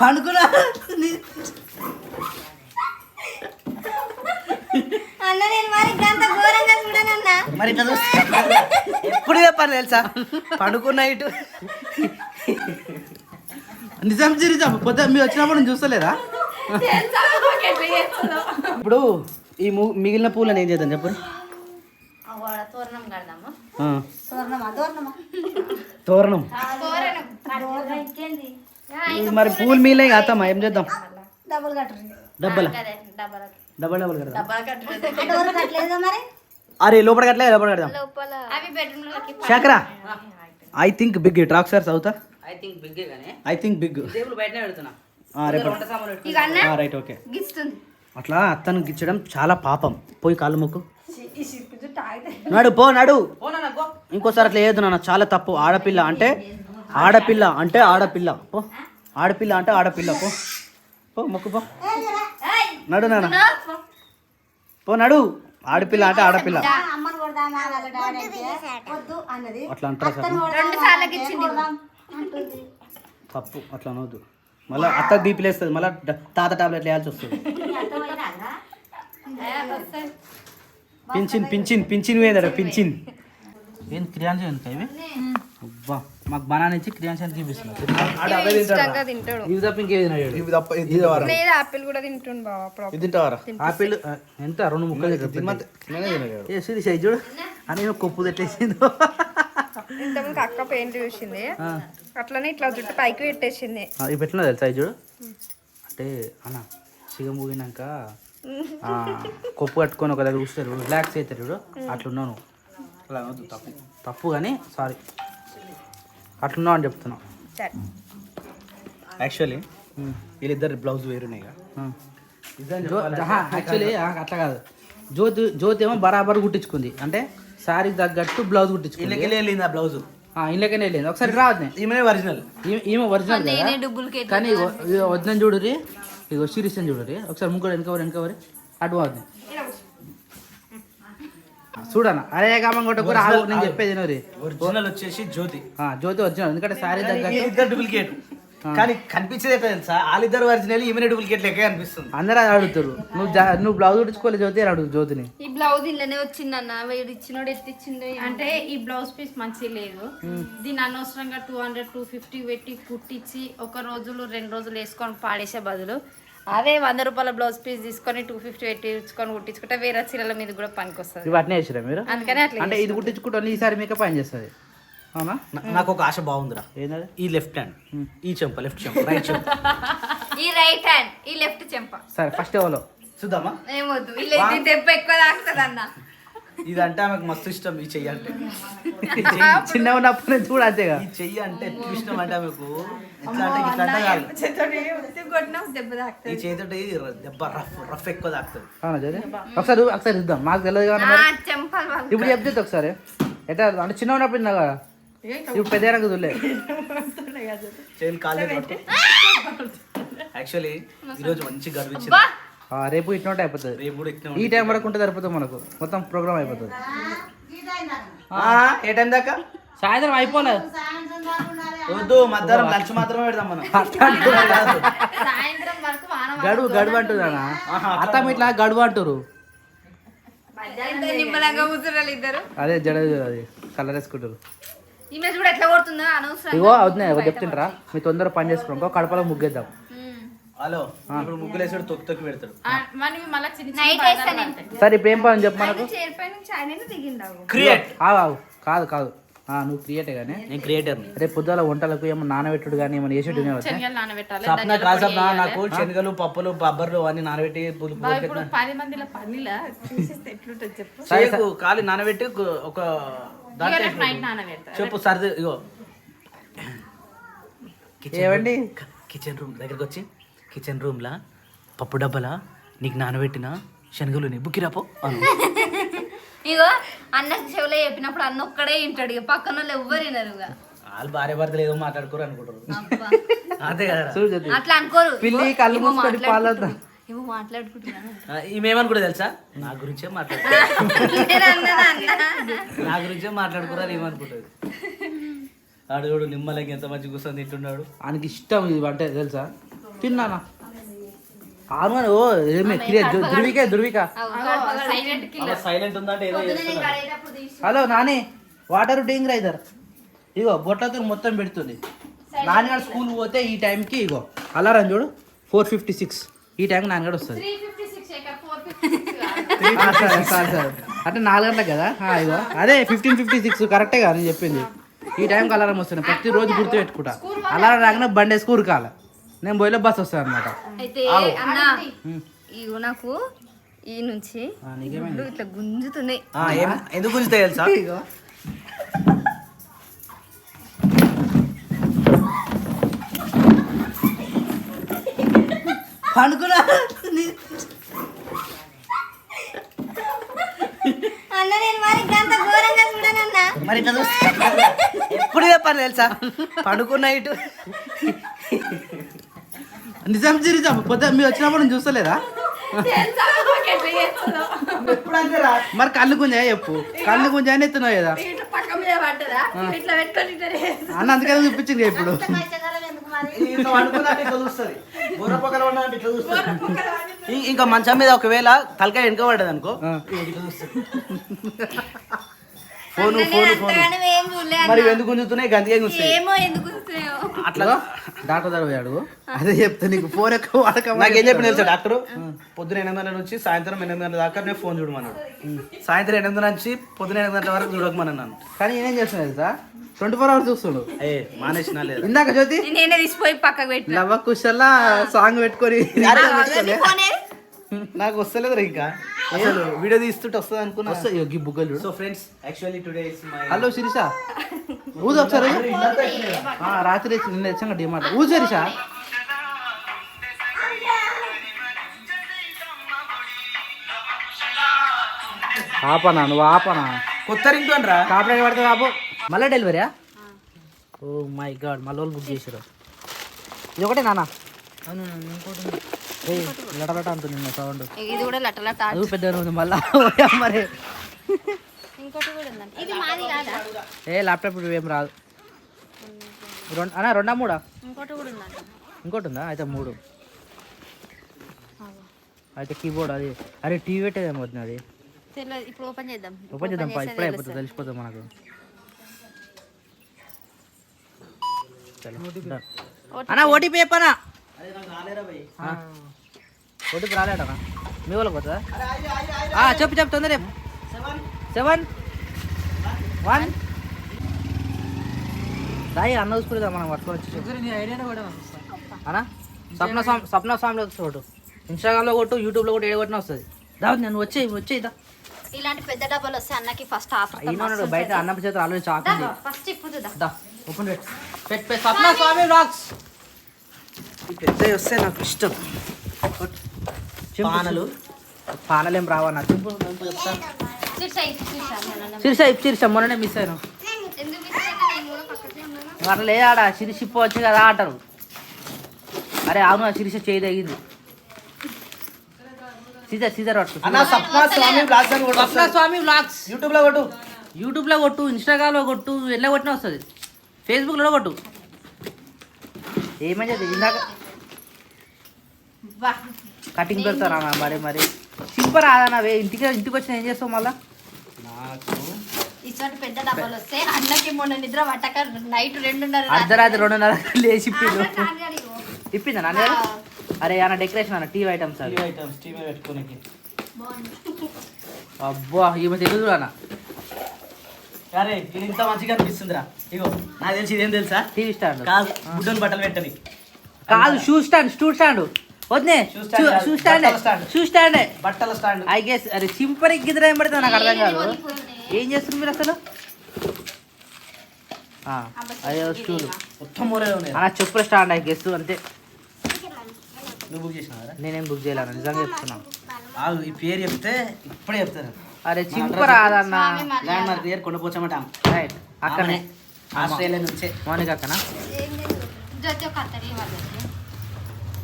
పండుకున్నా అన్న నేను మరి గంత ఘోరంగా చూడనన్నా మరి ఇట్లా చూస్తా ఎప్పుడు చెప్పాను తెలుసా పండుకున్న ఇటు నిజం నిజం పొద్దు మీరు వచ్చినప్పుడు నేను చూస్తలేదా ఇప్పుడు ఈ మిగిలిన పూలను ఏం చేద్దాం చెప్పండి తోరణం తోరణం మరి పూలు మిగిలిన అత్తమ్మా ఏం చేద్దాం? డబ్బులు కట్టరు. డబ్బల? కట్టరు? డోర్ కట్టలేదా మరి? అరే లోపల కట్టలే లోపల కడదాం. శేఖరా I think big track sir అవుతా ఐ థింక్ కానీ I think big. Right okay. అట్లా అత్తను గిచ్చడం చాలా పాపం. పోయి కాళ్ళు మొక్కు. నడు పో నడు. పో నాన్న, పో. ఇంకోసారి అట్లా చేయొద్దు నాన్న చాలా తప్పు. ఆడపిల్ల అంటే ఆడపిల్ల అంటే ఆడపిల్ల. పో. ఆడపిల్ల అంటే ఆడపిల్ల పో. పో మొక్కు పో. నడు నాన్న. పో నడు. ఆడపిల్ల అంటే ఆడపిల్ల. అట్లా అంటారా తప్పు అట్లా అనవద్దు మళ్ళీ అత్త బీపీ లేస్తుంది మళ్ళీ తాత టాబ్లెట్ వేయాల్సి వస్తుంది. పింఛిన్ పింఛిన్ పింఛిన్ వేదట పింఛిన్ ఏం క్రియాన్స్ ఇవి అబ్బా మాకు బనానా ఇచ్చి క్రియాన్స్ అని చూపిస్తున్నారు ఇష్టంగా తింటాడు. ఇవి తప్ప ఇంకేది తినడు. ఇవి తప్ప ఇది తినవారా? లేదు ఆపిల్ కూడా తింటుండు బావ ప్రాపర్ ఇది తింటావారా? ఆపిల్ ఎంత? రెండు ముక్కలు. తినమంటే. ఏ సిరి సైజ్ చూడు. అని కొప్పు తెట్టేసింది ఇంతకుముందు అక్క పెయింట్ చూసింది. అట్లనే ఇట్లా జుట్టు పైకి పెట్టేసింది. ఇవి పెట్టినా తెలుసా చూడు? అంటే అన్న సిగం పోయినాక ఆ, కొప్పు కట్టుకొని ఒక దగ్గర కూర్చుంటారు రిలాక్స్ అవుతారు చూడు. అట్లున్నాను. అలా అనొద్దు తప్పు. తప్పు కానీ సారీ అట్లున్నావు అని చెప్తున్నా. సరే. యాక్చువల్లీ వీళ్ళిద్దరు బ్లౌజ్ వేరున్నాయి యాక్చువల్లీ అట్లా కాదు. జ్యోతి జ్యోతి ఏమో బరాబర్ కుట్టించుకుంది. అంటే శారీకి తగ్గట్టు బ్లౌజ్ కుట్టించుకుంది. వీళ్ళకి వెళ్ళింది ఆ బ్లౌజ్. ఆ, ఇళ్ళకనే వెళ్ళింది. ఒకసారి రావద్దు ఈమెనే ఒరిజినల్ ఈమె- ఈమె ఒరిజినల్ కానీ వదిన చూడురి ఇగో సిరీస్ అని చూడురి ఒకసారి ముగ్గురు వెనకవరి వెనకవరి అటు అవుతుంది చూడన్న అరే కామం కొట్టకూర ఆగు, నేను చెప్పేది ఒరిజినల్ వచ్చేసి జ్యోతి. ఆ, జ్యోతి వచ్చిన ఎందుకంటే శారీ తగ్గట్టు ఇద్దరు డూప్లికేట్. కానీ కనిపించేది ఎట్లా తెలుసా? వాళ్ళిద్దరు ఒరిజినల్ ఈమెనే డూప్లికేట్ లెక్క కనిపిస్తుంది. అందరూ అది అడుగుతారు. నువ్వు జా- నువ్వు బ్లౌజ్ కుట్టించుకోలేదు జ్యోతి అని అడుగు జ్యోతిని. ఈ బ్లౌజ్ ఇల్లనే వచ్చిందన్న. వీడు ఇచ్చినోడు ఎత్తిచ్చిండు. అంటే ఈ బ్లౌజ్ పీస్ మంచి లేదు. దీన్ని అనవసరంగా టూ హండ్రెడ్ టూ ఫిఫ్టీ పెట్టి కుట్టించి ఒక రోజులు రెండు రోజులు వేసుకొని పాడేసే బదులు అదే వంద రూపాయల బ్లౌజ్ పీస్ తీసుకొని టూ ఫిఫ్టీ పెట్టి ఇచ్చుకొని కుట్టించుకుంటే వేరే చీరల మీద కూడా పనికి వస్తుంది ఇవి అట్నే వేసిరా మీరు? అందుకనే అట్లా అంటే ఇది కుట్టించుకుంటే ఈసారి మీకు పని చేస్తుంది. అవునా? నాకు ఒక ఆశ బాగుందిరా. ఏంటది ఈ లెఫ్ట్ హ్యాండ్ ఈ చెంప లెఫ్ట్ చెంప రైట్ చెంప. ఈ రైట్ హ్యాండ్ ఈ లెఫ్ట్ చెంప. సరే ఫస్ట్ ఎవరో చూద్దామా? ఏమొద్దు ఇది దెబ్బ ఎక్కువ తాకుతుంది అన్న ఇదంటే ఆమెకు మస్తు ఇష్టం ఈ చెయ్యి అంటే. చిన్న ఉన్నప్పటి నుంచి కూడా అంతేగా. ఈ చెయ్యి అంటే ఎక్కువ ఇష్టం అంటే ఆమెకు? ఎట్లా అంటే ఇట్లా అంటే కాదు. ఈ చేతితోటి దెబ్బ రఫ్ రఫ్ ఎక్కువ తాకుతుంది. ఒకసారి ఒకసారి ఇద్దాం మాకు తెలియదు కానీ ఇప్పుడు చెప్తే ఒకసారి. ఎట్లా అంటే చిన్న ఉన్నప్పుడు ఇందా కదా ఇప్పుడు పెద్ద నాకు చూడలే. చేతులు కాలేదు యాక్చువల్లీ ఈరోజు మంచి గర్వించింది. రేపు ఇట్లా అయిపోతుంది. ఈ టైం వరకు ఉంటే సరిపోతుంది మనకు. మొత్తం ప్రోగ్రామ్ అయిపోతుంది. ఏ టైం దాకా? సాయంత్రం అయిపోలేదు వద్దు మధ్యాహ్నం లంచ్ మాత్రమే పెడదాం మనం. సాయంత్రం వరకు వాన గడువు గడువు అంటున్నా అత్తం ఇట్లా గడువు అంటారు అదే జడ అది కలర్ వేసుకుంటారు ఇగో అవుతున్నాయి చెప్తుంటారా? మీ తొందర పని చేసుకున్నాం కడపలో ముగ్గేద్దాం. హలో ఇప్పుడు ముగ్గులు వేసాడు తొక్కి తొక్కి పెడతాడు మళ్ళీ చిన్న నైట్ సరే ఇప్పుడు ఏం పని చెప్పు మనకు? చేరిపోయి నుంచి ఆయన దిగిందావు క్రియేట్. ఆగు. కాదు కాదు. ఆ, నువ్వు క్రియేటే కానీ నేను క్రియేటర్ని రేపు పొద్దుల వంటలకు ఏమో నానబెట్టుడు కానీ ఏమైనా వేసేటు శనగలు నానబెట్టాలి సప్న నాకు శనగలు పప్పులు బబ్బర్లు అన్ని నానబెట్టి పది మందిలో పనిలా చెప్పు. కాలి నానబెట్టి ఒక- చెప్పు సర్ది ఇగో. ఏవండి? కిచెన్ రూమ్ దగ్గరకు వచ్చి కిచెన్ రూమ్లా పప్పు డబ్బలా నీకు నానబెట్టిన శనగలు నీ బుక్కిరాపో అను. ఇగో అన్నకి చెవులో చెప్పినప్పుడు అన్న ఒక్కడే వింటాడు. ఇక పక్కన వాళ్ళు ఎవ్వరు వినరు ఇక. వాళ్ళు భార్య భర్తలు ఏదో మాట్లాడుకోరు అనుకుంటారు. అబ్బా. అంతే కదా. చూడు జ్యోతి. అట్లా అనుకోరు. పిల్లి ఇగో, కళ్ళు ఇగో మూసుకొని మాట్లాడుకుంటున్నా. పాలొద్దా? ఇగో మాట్లాడుకుంటున్నాను. ఈమెమనుకుంటే తెలుసా? నా గురించే మాట్లాడు నేను అన్నదా అన్న నా గురించే మాట్లాడుకోరా ఏమనుకుంటుంది ఆడు చూడు నిమ్మలకి ఎంత మంచి కూర్చొని తింటున్నాడు. ఆయనకి ఇష్టం ఇది అంటే తెలుసా? తిన్నానా? అని, ఓ ఏమే ధృవిక ధృవిక సైలెంట్ ఉందంటే ఏదో. హలో నాని వాటర్ డేంగ్ రైదర్ ఇగో బొట్లతో మొత్తం పెడుతుంది. నాన్నగారు స్కూల్ పోతే ఈ టైంకి ఇగో అలారం చూడు ఫోర్ ఫిఫ్టీ సిక్స్ ఈ టైంకి నాన్నగారు వస్తుంది. సరే సరే సరే. అంటే నాలుగు గంటలకు కదా? ఇగో. అదే ఫిఫ్టీన్ ఫిఫ్టీ సిక్స్ కరెక్టే కదా నేను చెప్పింది. ఈ టైంకి అలారం వస్తుంది. ప్రతిరోజు గుర్తు పెట్టుకుంటా. అలారం రాగానే బండి వేసుకు ఉరకాల నేను పోయిలో బస్ వస్తాను అనమాట అయితే అన్న ఇగో నాకు ఈ నుంచి గుడ్లు ఇట్లా గుంజుతున్నాయి. ఎందుకు గుంజుతాయి తెలుసా? ఇగో. పండుకున్నా? మరి ఎప్పుడు చెప్పాలి తెలుసా? పడుకున్న ఇటు. నిజం నిజం పొద్దు మీరు వచ్చినప్పుడు నేను చూస్తలేదా? మరి కళ్ళు గుంజా చెప్పు? కళ్ళు గుంజా అని ఎత్తున్నావు కదా. అన్న అందుకని చూపించింది ఇప్పుడు. ఇంకా మంచం మీద ఒకవేళ తలకాయ వెనుక పడ్డది అనుకో ఆ. ఇట్లా చూస్తుంది. ఫోను ఫోను ఏం మరి ఎందుకు గుంజుతున్నాయి? గంతిగా గుంజుతాయి ఏమో ఎందుకు గుంజుతున్నాయో. అట్లా డాక్టర్ దగ్గర పోయాడు. అదే చెప్తా నీకు ఫోన్ ఎక్కువ వాడకం నాకేం చెప్పిన తెలుసా డాక్టర్? పొద్దున ఎనిమిది గంటల నుంచి సాయంత్రం ఎనిమిది గంటల దాకా నేను ఫోన్ చూడమన్నాడు. సాయంత్రం ఎనిమిది గంటల నుంచి పొద్దున ఎనిమిది గంటల వరకు చూడకమన్నాను కానీ నేనేం చేస్తున్నా తెలుసా? ట్వంటీ ఫోర్ అవర్స్ చూస్తుండు ఏ మానేసినా లేదు? ఇందాక జ్యోతి నేనే తీసిపోయి పక్కకు పెట్టి లవ్వ కుషల్లా సాంగ్ పెట్టుకొని ఫోనే? నాకు వస్తలేదు రా ఇంకా. అసలు వీడియో తీస్తుంటే వస్తుంది అనుకున్నా. వస్తాయి ఈ బుగ్గలు. So friends actually today is my hello Shirisha. ఊదు ఒకసారి. ఆ, రాత్రి నిన్న వచ్చాక డిమాండ్. ఊదు శిరీష. ఆపనా నువ్వు ఆపనా? కొత్త రింగ్ రా. కాపరేట్ పడితే బాబు మళ్ళీ డెలివరీయా ఓ మై గాడ్ మళ్ళీ వాళ్ళు బుక్ చేసారు ఇది ఒకటే నాన్న. ఏయ్ లటలట అంటుంది నిన్న సౌండ్. ఇది కూడా లట్టలట అది పెద్ద ఉంది మళ్ళా మరి. ఇంకోటి కూడా ఉందండి ఇది మాది కాదా? ఏ ల్యాప్టాప్ ఏం రాదు. రెండు అన్నా రెండా మూడా? ఇంకోటి కూడా ఉందండి ఇంకోటి ఉందా? అయితే మూడు. అయితే కీబోర్డ్ అది. అరే టీవీ పెట్టేదేమో వద్దు అది. ఇప్పుడు ఓపెన్ చేద్దాం. ఓపెన్ చేద్దాం పా, ఇప్పుడే అయిపోతుంది తెలిసిపోతుంది మనకు. అన్నా ఓటీపీ చెప్పనా? ఓటీపీ రాలేడనా మీ వాళ్ళకి పోతుందా? ఆ, చెప్పు చెప్పు తొందర సెవెన్. వన్. దాయి అన్న చూసుకుంటుందా మనం పట్టుకొని వచ్చి అన్నా సప్న స్వామి సప్న స్వామిలో కొట్టు ఇన్స్టాగ్రామ్లో కొట్టు యూట్యూబ్లో కొట్టు ఏ కొట్టినా వస్తుంది. దావత్ నేను వచ్చే వచ్చేదా ఇలాంటి పెద్ద డబ్బాలు వస్తే అన్నకి ఫస్ట్ ఆఫర్ ఈయన బయట అన్న చేత ఆల్రెడీ చాకుంది. ఫస్ట్ ఇప్పుడు ఓపెన్ పెట్ పెట్ సప్న స్వామి బ్లాగ్స్ పెద్ద వస్తే నాకు ఇష్టం. పానలు. పానలు ఏం రావా నాకు. శిరిష శిరిష మొన్ననే మిస్ అయినా. ఎందుకు ఇస్తున్నా? నేను కూడా పక్కకే ఉన్నాను. అట్లా లేదాడ శిరిష ఇప్పవచ్చు కదా అంటారు. అరే అవును ఆ శిరిష చేయి తగింది సీజర్ సీజర్ పట్టు. అన్న సప్నా స్వామి బ్లాగ్స్ అని కూడా సప్న స్వామి బ్లాగ్స్ యూట్యూబ్లో కొట్టు. యూట్యూబ్లో కొట్టు ఇన్స్టాగ్రామ్లో కొట్టు ఎట్లా కొట్టినా వస్తుంది. ఫేస్బుక్లో కొట్టు. ఏమని చెప్పి ఇందాక కటింగ్ పెడతారా మరి మరి? సింపర్ రాదన్నా వే ఇంటికి ఇంటికి వచ్చిన ఏం చేస్తావు మళ్ళా? ఇటువంటి పెద్ద డబ్బాలు వస్తే అన్నకి మొన్న నిద్ర పట్టక నైట్ రెండున్నర రాత్రి. అర్ధరాత్రి రెండున్నర లేచి ఇప్పిండు నాన్నగారు ఇగో. ఇప్పిందా నాన్న అరే అన్న డెకరేషన్ అన్న టీవీ ఐటమ్స్ అవి? ఐటమ్స్ టీవీ పెట్టుకోనికి. అబ్బా ఈమె తెలుసు అన్న. అరే ఇది ఇంత మంచిగా అనిపిస్తుందిరా. ఇగో నాకు తెలిసి ఇదేం తెలుసా? TV stand. కాదు గుడ్డని బట్టలు పెట్టని. కాదు షూ స్టాండ్ షూ స్టాండ్. వద్దే షూ స్టాండ్. షూ స్టాండే బట్టల స్టాండ్. ఐ గెస్ అరే చింపరి గిద్దర ఏం పడితే నాకు అర్థం కాదు. ఏం చేస్తున్నారు మీరు అసలు? ఆ, అదే స్టూల్ మొత్తం అలా చెప్పుల స్టాండ్ ఐ గెస్ అంతే. నువ్వు బుక్ చేసినావరా నేనేం బుక్ చేయలేను నిజంగా చెప్తున్నాను ఈ పేరు చెప్తే ఇప్పుడే చెప్తారు. అరే చింపరాదన్న ల్యాండ్ మార్క్ దగ్గర కొండపోచమట రైట్ అక్కనే. ఆస్ట్రేలియా నుంచే. మౌనిక అక్కనా?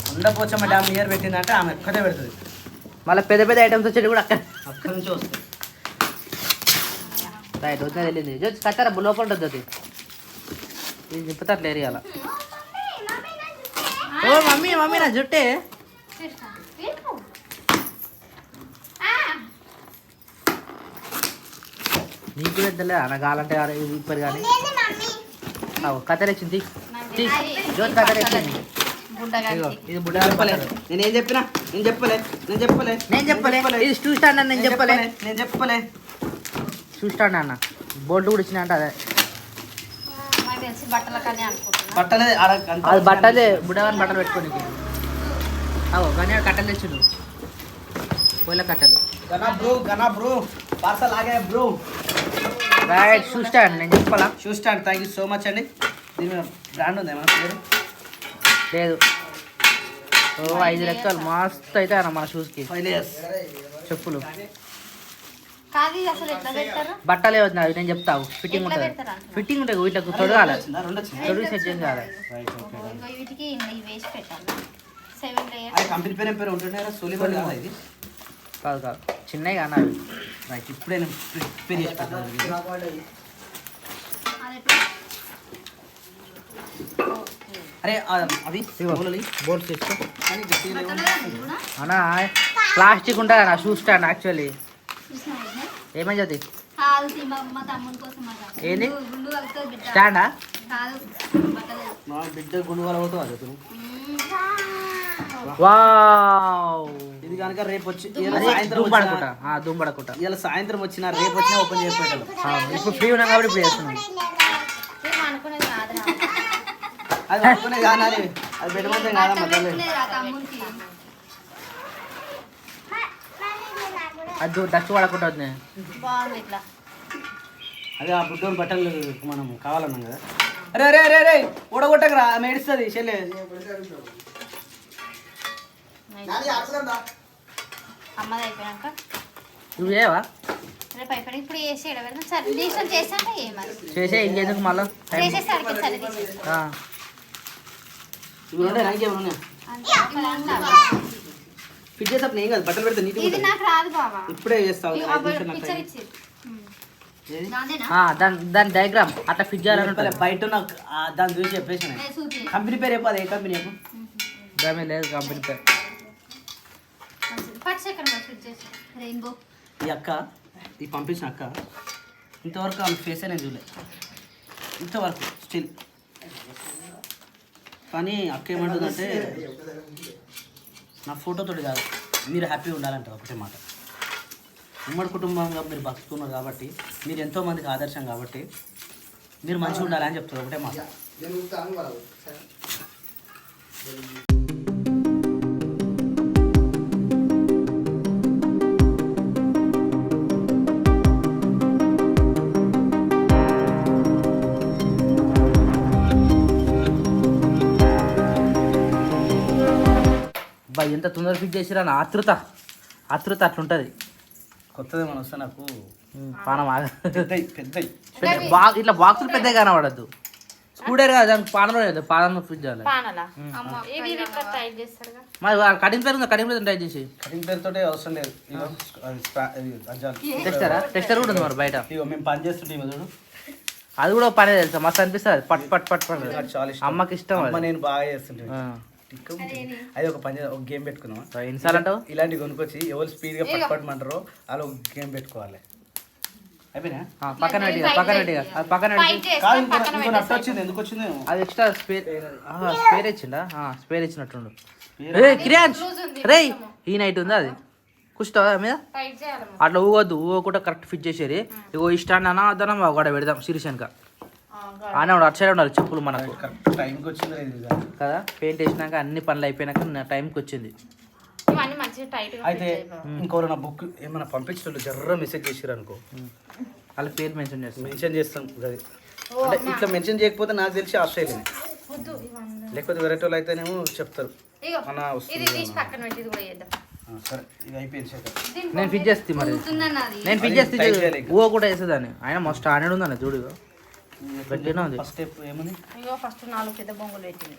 కొండపోచమ్మ డ్యామ్ నియర్ పెట్టిందంటే ఆమె ఒక్కటే పెడుతుంది. మళ్ళీ పెద్ద పెద్ద ఐటమ్స్ వచ్చేది కూడా అక్కడ. అక్కడి నుంచి వస్తాయి. రైట్ వచ్చినా వెళ్ళింది. జోచి కట్టారా? లోపల ఉంటుంది జ్యోతి ఇది చెప్తే అట్లా ఏరియాల ఓ మమ్మీ మమ్మీ నా జుట్టే చూస్తా. వీపు. నీకు కూడా అన్న కావాలంటే ఇప్పరు కానీ. కథలు వచ్చింది జ్యోతి కథలు వచ్చింది గుడ్డగా ఇగో ఇది నేనేం చెప్పినా? నేను చెప్పలే నేను చెప్పలే నేను చెప్పలే ఇది అన్న నేను చెప్పలే. నేను చెప్పలే. స్టాండ్ అన్న. బోల్ట్ కూడా ఇచ్చిన అంటే అదే. బట్టల కానీ అనుకుంటున్నా. బట్టలే ఆడ అంత అది బట్టలే బుడ్డగాని బట్టలు పెట్టుకోనికి అవో కానీ కట్టలు తెచ్చిండు. కోయిల కట్టలు. గనా బ్రో గనా బ్రో. పార్సల్ ఆగా బ్రో. రైట్ షూ స్టాండ్ నేను చెప్పాలా? Shoe stand thank you so much అండి. దీని మీద బ్రాండ్ ఉంది ఏమన్నా పేరు? లేదు. ఓ ఐదు లెక్కలు మస్తు అయితే అన్న మన షూస్కి చెప్పులు. కాదు బట్టలే వద్దు అవి నేను చెప్తావు ఫిట్టింగ్ ఉంటుంది? ఫిట్టింగ్ ఉంటుంది వీటికి తొడగాలి. తొడుగు సెట్ చేసి అది కంపెనీ పేరు ఏం పేరు? ఉంటుండే సోలీ కదా ఇది కాదు కాదు చిన్నవి కానీ అవి రైట్ ఇప్పుడే నేను ప్రిపేర్ చేసి పెట్టాను ఇది. అది ఎట్లా అరే ఆ, అవి మూలలి. బోర్డ్స్ తీసుకో కానీ గట్టిగా లేవు. కూడా అన్న ప్లాస్టిక్ ఉంటుంది అన్న షూ స్టాండ్ యాక్చువల్లీ చూసినావా వదినా? ఏమని చదివి కాదు సీ, మా మా తమ్ముని కోసం అట. ఏంది? గుండు- గుండు కలుగుతుంది బిడ్డ స్టాండా కాదు బట్టలేదు మా బిడ్డ గుండు వాళ్ళ అవుతావు అది అతను. వావ్ ఇది కనుక రేపు వచ్చి ఇవాళ అదే సాయంత్రం దుమ్ వచ్చిన రేపు వచ్చినా ఓపెన్ చేసి ఇప్పుడు ఫ్రీ ఉన్నాం కాబట్టి ఇప్పుడు చేస్తున్నాం. అది పట్టుకునే కానీ అది పెట్టమంటే రా తమ్మునికి అది దు- డస్ట్ పడకుండా వద్దు అదే ఆ బుడ్డోని బట్టలు మనం కావాలన్నాం కదా. అరే అరే అరే అరే ఊడగొట్టకరా ఆమె ఏడుస్తుంది చెల్లె. అమ్మది అయిపోయాక రేపు ఇప్పుడు సరే దీక్షలు ఏమది చేసే ఇంకెందుకు మళ్ళా సరే ఫిట్ కాదు. బట్టలు పెడితే నీట్గా ఇది ఉంటుంది. నాకు రాదు బాబా ఇప్పుడే చేస్తావు దాని దాని డయాగ్రామ్ అట్లా ఫిట్ చేయాలని బయట దాని చూసి చెప్పేసి కంపెనీ పేరు చెప్పాలి ఏ కంపెనీ చెప్పు? లేదు కంపెనీ పేరు పట్టు సెకండ్ ఫిట్ చేసి రెయిన్బో. ఈ అక్క ఈ పంపించిన అక్క ఇంతవరకు ఆమె ఫేస్ నేను చూడలేదు ఇంతవరకు స్టిల్ కానీ అక్క ఏమంటుందంటే నా ఫోటోతో కాదు మీరు హ్యాపీగా ఉండాలంటారు ఒకటే మాట. ఉమ్మడి కుటుంబంగా మీరు బతుకుతున్నారు కాబట్టి మీరు ఎంతో మందికి ఆదర్శం కాబట్టి మీరు మంచిగా ఉండాలని చెప్తారు ఒకటే మాట. ఎంత తొందర ఫిట్ చేసిరా నా ఆతృత? ఆతృత అట్లుంటుంది. కొత్తది మన వస్తే నాకు పానం ఆగ. పెద్ద బా ఇట్లా బాక్సులు పెద్దగా కనబడద్దు. స్కూడర్ కదా దానికి పానంలో లేదు పానంలో ఫిట్ చేయాలి. మరి కటింగ్ పేరు ఉందా? కటింగ్ పేరు ట్రై చేసి కటింగ్ పేరుతోటే అవసరం లేదు. టెస్టరా టెస్టర్ కూడా ఉంది మరి బయట. ఇగో మేము పని చేస్తుంటే చూడు. అది కూడా పనే తెలుసా? మస్తు అనిపిస్తుంది. పట్ పట్ పట్ పట్. నాకు చాలా ఇష్టం. అమ్మకి ఇష్టం నేను బాగా చేస్తుంటే. ఆ. టిక్కు. అది ఒక పని ఒక గేమ్ ఎన్నిసార్లు అంటావు ఇలాంటి కొనుక్కొచ్చి ఎవరు స్పీడ్గా పట్టుకోమంటారో అలా ఒక గేమ్ పెట్టుకోవాలి. అయిపోయినా? పక్కన పెట్టి పక్కన పెట్టి అది పక్కన పెట్టి వచ్చింది ఎందుకు వచ్చింది? అది ఎక్స్ట్రా స్పేర్ స్పేర్. ఇచ్చిండా స్పేర్ ఇచ్చినట్టుండు. ఏ కిరాన్స్ రే ఈ నైట్ ఉందా అది? కూర్చుంటావా మీద? అట్లా ఊగొద్దు ఊగకుండా కరెక్ట్ ఫిట్ చేసేది. ఇగో ఈ స్టాండ్ అన్న అదనం ఒకటి పెడదాం సిరిసెన్క ఆనే ఉండాలి అటు సైడ్ ఉండాలి చెప్పులు మనకు. కరెక్ట్ టైంకి వచ్చింది. కదా? పెయింట్ వేసినాక అన్ని పనులు అయిపోయినాక నా టైంకి వచ్చింది. అయితే ఇంకోరు నా బుక్ ఏమైనా పంపించడం జర్ర మెసేజ్ చేసిరు అనుకో. వాళ్ళ పేరు మెన్షన్ చేస్తాం. మెన్షన్ చేస్తాం అది అంటే ఇట్లా మెన్షన్ చేయకపోతే నాకు తెలిసి ఆస్ట్రేలియా లేకపోతే వేరే వాళ్ళు అయితేనేమో చెప్తారు. ఇగో మన సరే ఇది అయిపోయింది నేను ఫిట్ చేస్తే మరి. నేను ఫిట్ చేస్తే. ఊగ కూడా వేసేదాన్ని. ఆయన మస్తు హండ్రెడ్ ఉందన్న చూడు ఫస్ట్ స్టెప్ ఏముంది? ఇగో ఫస్ట్ నాలుగు పెద్ద బొంగులు పెట్టింది.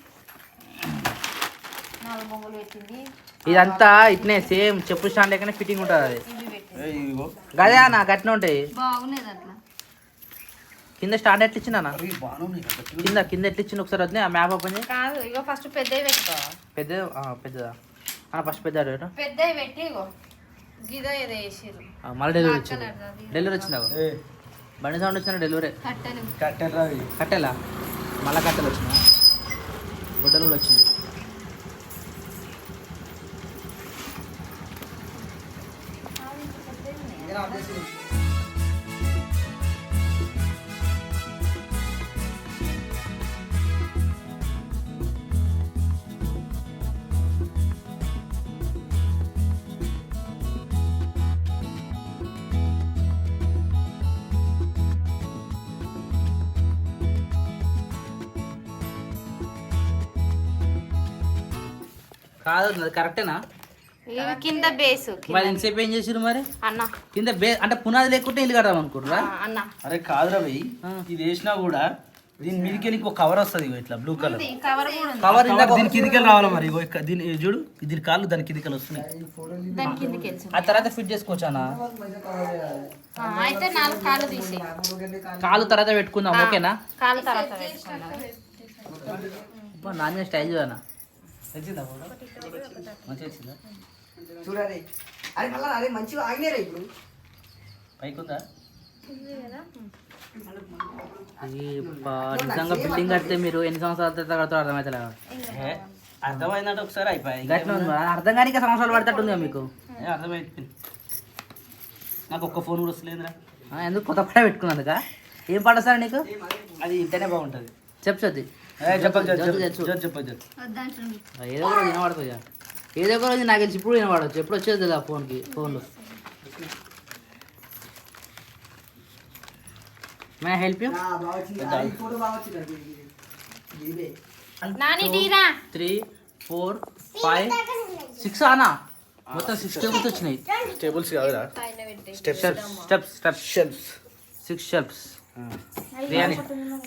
నాలుగు బొంగులు పెట్టింది. ఇదంతా ఇట్నే సేమ్ చెప్పు స్టాండ్ లెక్కనే ఫిట్టింగ్ ఉంటుంది అది. గదే అన్న గట్టిన ఉంటాయి. బాగున్నది అట్లా. కింద స్టాండ్ ఎట్లా బాగున్నాయి కదా కింద ఎట్లా ఇచ్చింది ఒకసారి వద్దు ఆ మ్యాప్ ఓపెన్ కాదు ఇగో ఫస్ట్ పెద్దవి పెట్టుకో. పెద్ద ఆ, పెద్దదా? అన్న ఫస్ట్ పెద్ద పెద్దవి పెట్టి ఇగో. గిదో ఏదో మళ్ళీ డెలివరీ వచ్చింది డెలివరీ వచ్చిందా? ఏ బండి సౌండ్ వచ్చిన డెలివరీ? కట్టెలు కట్టెలు రావి. కట్టెలా? మళ్ళా కట్టెలు వచ్చినా? గుడ్డలు కూడా వచ్చింది కాదు అది కరెక్టేనా కింద బేసు మరి ఇంతసేపు ఏం చేసిరు మరి? అన్న. కింద బే అంటే పునాది లేకుంటే ఇల్లు కడదాం అనుకుంటురా అన్న. అరే కాదు రవి ఇది వేసినా కూడా దీని మీదకి వెళ్ళి ఇంకో కవర్ వస్తుంది ఇగో ఇట్లా బ్లూ కలర్ కవర్ దీని కిందికి రావాలి మరి? ఇగో దీని ఇది చూడు దీని కాళ్ళు దాని కిందికి వస్తున్నాయి ఆ తర్వాత ఫిట్ చేసుకోవచ్చానా అయితే నాలుగు కాళ్ళు తీసి కాలు తర్వాత పెట్టుకుందాం ఓకేనా? కాళ్ళు తర్వాత నాన్న స్టైల్ చూడనా వచ్చిందా. చూడాలి అరే. మళ్ళా అరే మంచిగా ఆగినారా ఇప్పుడు. పైకి ఉందా నిజంగా బిల్డింగ్ కడితే మీరు ఎన్ని సంవత్సరాల తర్వాత కడతారో అర్థమవుతలే ఏ, అర్థమైందంటే ఒకసారి మరి. అర్థం కానీ ఇంకా సంవత్సరాలు పడతట్టుందిగా మీకు? ఏ, అర్థమైపోయింది నాకు ఒక్క ఫోన్ కూడా వస్తలేదురా. ఎందుకు కొత్త పడ పెట్టుకున్నందుక? ఏం పాట సార్ నీకు? అది ఇంటనే బాగుంటుంది. చెప్పు ఏదో ఒక రోజు వినబడుతుంది. ఏదో ఒక రోజు నాకు తెలిసి ఇప్పుడు వినబడవచ్చు. ఎప్పుడు వచ్చేది కదా ఫోన్కి ఫోన్లో. May help you three. Four five six అనా మొత్తం సిక్స్ టేబుల్స్ వచ్చినాయి. టేబుల్స్ కాదురా. Steps steps steps shelves six shelves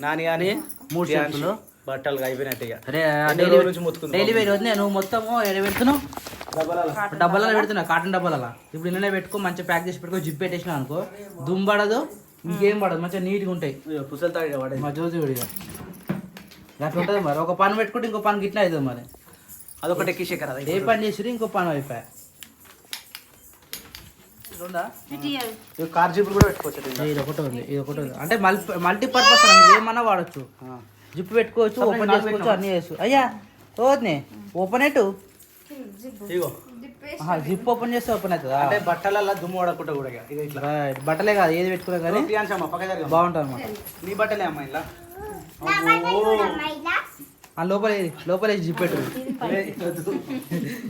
Nani అని మూడు షెల్ఫ్లు బట్టలు అయిపోయినట్టు ఇక అరే ఎన్ని డైలీ నుంచి మొత్తుకుందాం? డైలీ వేరు వద్దు నువ్వు మొత్తము పెడుతున్నావు డబ్బాలలో. పెడుతున్నా కాటన్ డబ్బాలలో. ఇప్పుడు ఇందులో పెట్టుకో మంచిగా ప్యాక్ చేసి పెట్టుకో జిప్ పెట్టేసినా అనుకో. దుమ్ పడదు ఇంకేం పడదు మంచిగా నీట్గా ఉంటాయి. పుసలు తాగి వాడే. మా జ్యోతి విడిగా అట్లా ఉంటుంది మరి. ఒక పని పెట్టుకుంటే ఇంకో పని గిట్లా అవుతుంది మరి. అదొకటి ఎక్కిసేకరా ఏ పని చేసిరు ఇంకో పని అయిపోయా. కార్ జీపులు కూడా పెట్టుకోవచ్చు. ఇది ఒకటి ఉంది ఇది ఒకటి ఉంది. అంటే మల్టీ మల్టీపర్పస్ ఏమన్నా వాడచ్చు. జిప్ పెట్టుకోవచ్చు ఓపెన్ చేసుకోవచ్చు అన్నీ చేసుకోవచ్చు అయ్యా ఓద్నే ఓపెన్ ఎటు ఇగో. జిప్ ఓపెన్ చేస్తే ఓపెన్ అవుతుందా? అంటే బట్టలలో దుమ్ము పడకుండా కూడా ఇట్లా. రైట్ బట్టలే కాదు ఏది పెట్టుకున్నా కానీ బాగుంటుంది అన్నమాట నీ బట్టలే అమ్మ ఇలా. ఆ లోపల? లోపల జిప్ పెట్టు.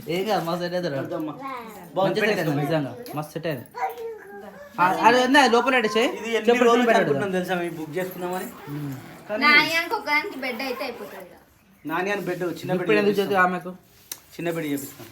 ఏం కాదు మస్తు సెట్ అయింది నిజంగా. మస్తు సెట్ అయింది అది లోపల పెట్టేసి ఇది ఎన్ని రోజులు అనుకుంటున్నాం తెలుసా? మేము బుక్ చేసుకుందామని. నాయనకి ఒకదానికి బెడ్ అయితే అయిపోతుంది. నాని అని బెడ్ చిన్న బెడ్ ఆమెకు? చిన్న బెడ్ చేపిస్తాం.